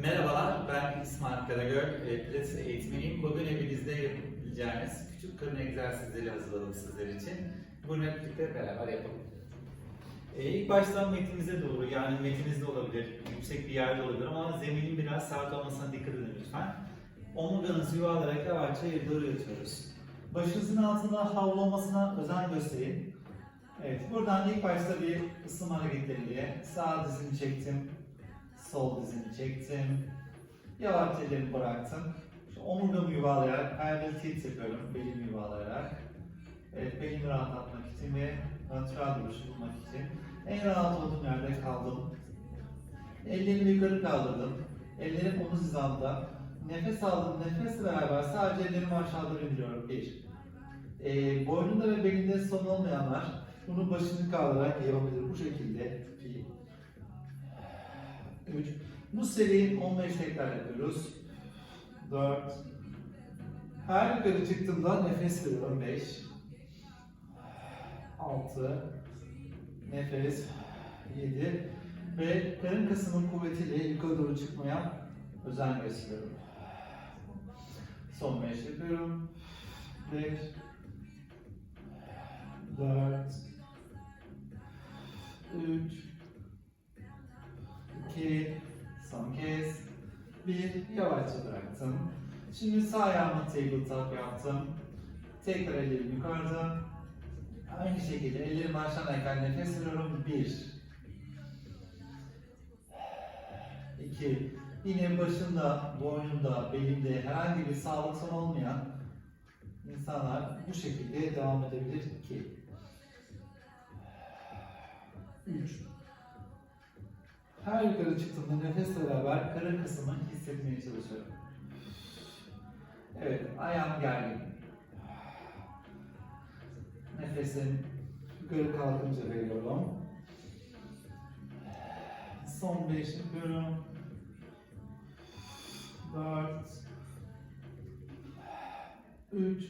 Merhabalar, ben İsmail Karagöl, e, Pilates eğitmeniyim. Bugün evinizde yapabileceğiniz küçük karın egzersizleri hazırladım sizler için. Bunu hep birlikte beraber yapalım. E, ilk baştan metinize doğru, yani metinizde olabilir, yüksek bir yerde olabilir ama zeminin biraz sert olmasına dikkat edin lütfen. Omurganızı yuvarlayarak yavaşça yere doğru yatıyoruz. Başınızın altında havlamasına özen gösterin. Evet, buradan ilk başta bir ısınma hareketleriyle sağ dizimi çektim, sol dizimi çektim, yavaşça ellerimi bıraktım. Şu omurgamı yuvarlayarak, elbel tilt yapıyorum, belimi yuvarlayarak. Evet, belimi rahatlatmak için ve natural duruşu bulmak için. En rahat olduğum yerde kaldım. Ellerimi yukarı kaldırdım. Ellerim omuz hizamda. Nefes aldım. Nefesle beraber sadece ellerimi aşağı doğru indiriyorum. Bir. Ee, boynunda ve belinde son olmayanlar bunu başını kaldırarak yapabilir. Bu şekilde. Bir. Üç. Bu seriyi 15 tekrar yapıyoruz. Dört. Her yukarı çıktığımda nefes veriyorum. Beş. Altı. Nefes. Yedi. Ve karın kasımın kuvvetiyle yukarı doğru çıkmaya özen gösteriyorum. Son 5 yapıyorum. 5 4 3 2 Son kez 1 Yavaşça bıraktım. Şimdi sağ ayağımı tabletop yaptım. Tekrar ellerim yukarıda. Aynı şekilde ellerim aşağıdayken nefes veriyorum. 1 2 Yine başında, boynunda, belinde herhangi bir sağlık sorunu olmayan insanlar bu şekilde devam edebilir. 2 3 Her yukarı çıktığımda nefesle beraber karın kısmını hissetmeye çalışıyorum. Evet, ayağım gergin. Nefesim yukarı kalkınca veriyorum. Son 5 yapıyorum. 4 3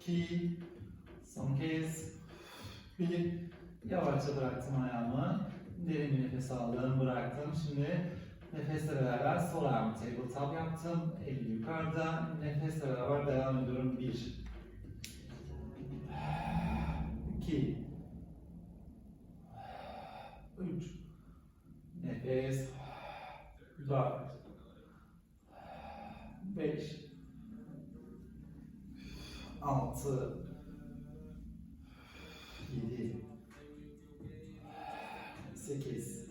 2 Son kez 1 Yavaşça bıraktım ayağımı. Derin bir nefes aldım, bıraktım. Şimdi nefesle beraber sol ayağımı tabletop yaptım. Elim yukarıda. Nefesle beraber devam ediyorum. 1 2 3 Nefes 4 5 6 8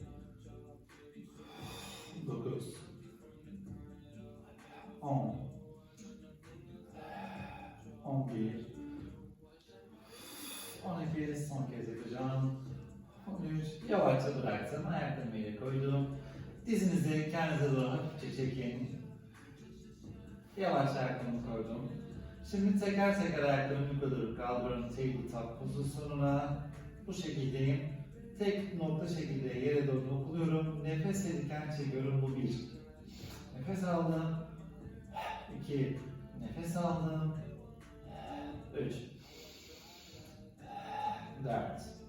9 10 11 12 son kez yapacağım. 13 yavaşça bıraktım. Ayaklarımı yere koydum. Dizinizi kendinize doğru hafifçe çekin. Yavaşça ayaklarımı koydum. Şimdi teker teker ayaklarımı yukarı kaldırıyorum. Tabletop pozisyonuna bu şekildeyim tek nokta şekilde yere doğru dokuluyorum nefes verirken çekiyorum bu bir. Nefes aldım. 2 nefes aldım. 3 4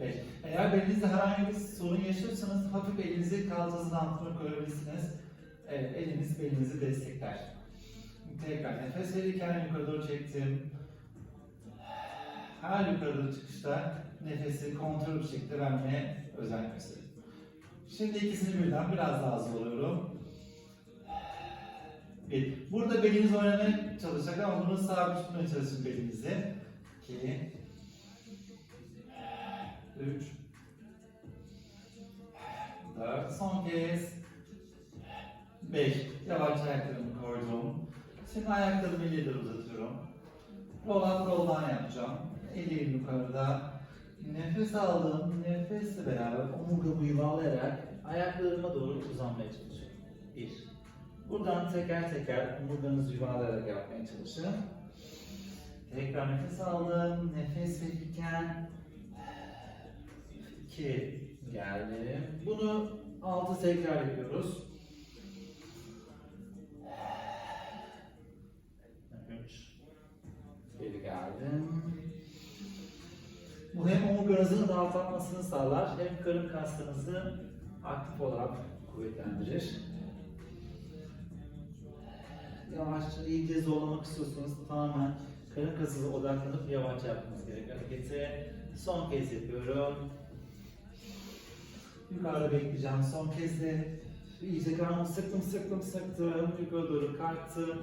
5 Eğer belinizde herhangi bir sorun yaşıyorsanız hafif elinizi kalçanızın altına koyabilirsiniz. Evet, eliniz belinizi destekler. Tekrar nefes verirken yukarı doğru çektim. Her yukarı doğru çıkışta nefesi kontrol bir şekilde vermeye özen gösterin. Şimdi ikisini birden biraz daha zorluyorum. Bir. Burada beliniz oynamaya çalışacak ama bunu sabit tutmaya çalışın belinizi. 2 3 4 Son kez 5 Yavaşça ayaklarımı koydum. Şimdi ayaklarımı ileri uzatıyorum. Roll down yapacağım. Ellerim yukarıda. Nefes aldım. Nefesle beraber omurgamı yuvarlayarak ayaklarıma doğru uzanmaya çalışıyorum. 1 Buradan teker teker omurganızı yuvarlayarak yapmaya çalışın. Tekrar nefes aldım. Nefes verirken 2 geldim. Bunu 6 tekrar yapıyoruz. 3 Geri geldim. Bu hem omurga gazını dağıtılmasını sağlar. Hem karın kaslarınızı aktif olarak kuvvetlendirir. Yavaşça iyice zorlamak istiyorsanız tamamen karın kasına odaklanıp yavaşça yapmanız gerekiyor. Hareketi son kez yapıyorum. Yukarıda bekleyeceğim. Son kez de iyice karnımı sıktım, sıktım, sıktım. Yukarı doğru kalktım.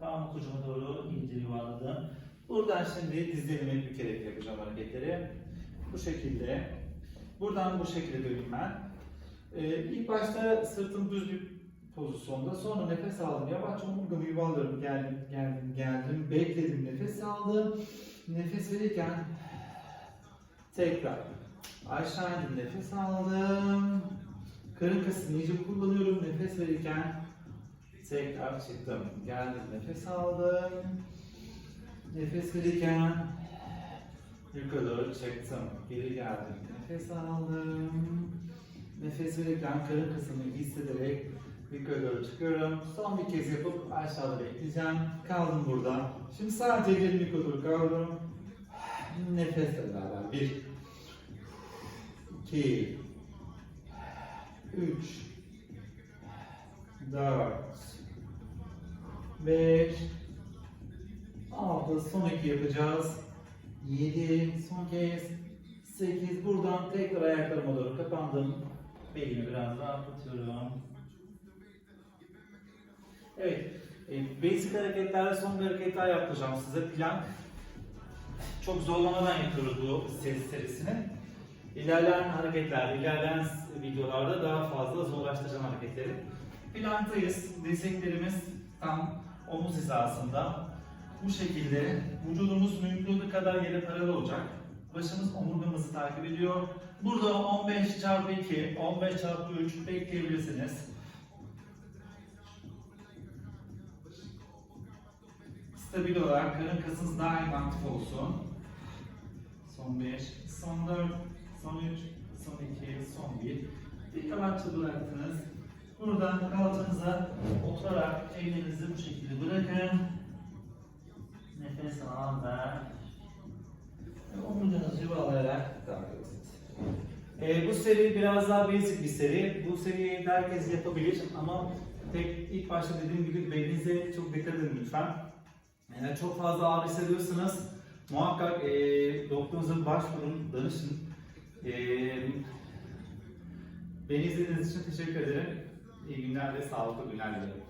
Karnım ucuma doğru iyice yuvarladım. Buradan şimdi dizlerimi bükerek yapacağım hareketleri. Bu şekilde. Buradan bu şekilde döneyim ben. Ee, ilk başta sırtım düz bir pozisyonda. Sonra nefes aldım. Yavaşça omurgamı yuvarlıyorum. Geldim, geldim, geldim. Bekledim, nefes aldım. Nefes verirken tekrar aşağı indim, nefes aldım. Karın kasını iyice kullanıyorum. Nefes verirken tekrar çıktım. Geldim, nefes aldım. Nefes verirken yukarı doğru çıktım. Geri geldim. Nefes aldım. Nefes verirken karın kısmını hissederek yukarı doğru çıkıyorum. Son bir kez yapıp aşağıda bekleyeceğim. Kaldım burada. Şimdi sadece elimi yukarı doğru kaldırıyorum. Nefesle beraber. Bir, iki, üç, dört, beş, 6 son 2 yapacağız. 7 son kez. 8 buradan tekrar ayaklarıma doğru kapandım. Belimi biraz rahatlatıyorum. Evet. e, Basic hareketlerle son bir hareket daha yapacağım size. Plank. Çok zorlamadan yapıyoruz bu seri serisini. İlerleyen hareketler, ilerleyen videolarda daha fazla zorlaştıracağım hareketleri. Planktayız. Dirseklerimiz tam omuz hizasında. Bu şekilde vücudumuz mümkün olduğu kadar yere paralel olacak. Başımız omurgamızı takip ediyor. Burada 15 çarpı 2, 15 çarpı 3 bekleyebilirsiniz. Stabil olarak karın kasınız daim aktif olsun. Son 5, son 4, son 3, son 2, son 1. Bir kamatça bıraktınız. Buradan kalçanıza oturarak ellerinizi bu şekilde bırakın. Nefes al ver. Ve Omurganızı yuvarlayarak devam ediyorsunuz. Ee, bu seri biraz daha basic bir seri. Bu seriyi herkes yapabilir ama tek ilk başta dediğim gibi belinize çok dikkat edin lütfen. Eğer çok fazla ağrı hissediyorsanız muhakkak e, doktorunuza başvurun, danışın. E, beni izlediğiniz için teşekkür ederim. İyi günler ve sağlıklı günler dilerim.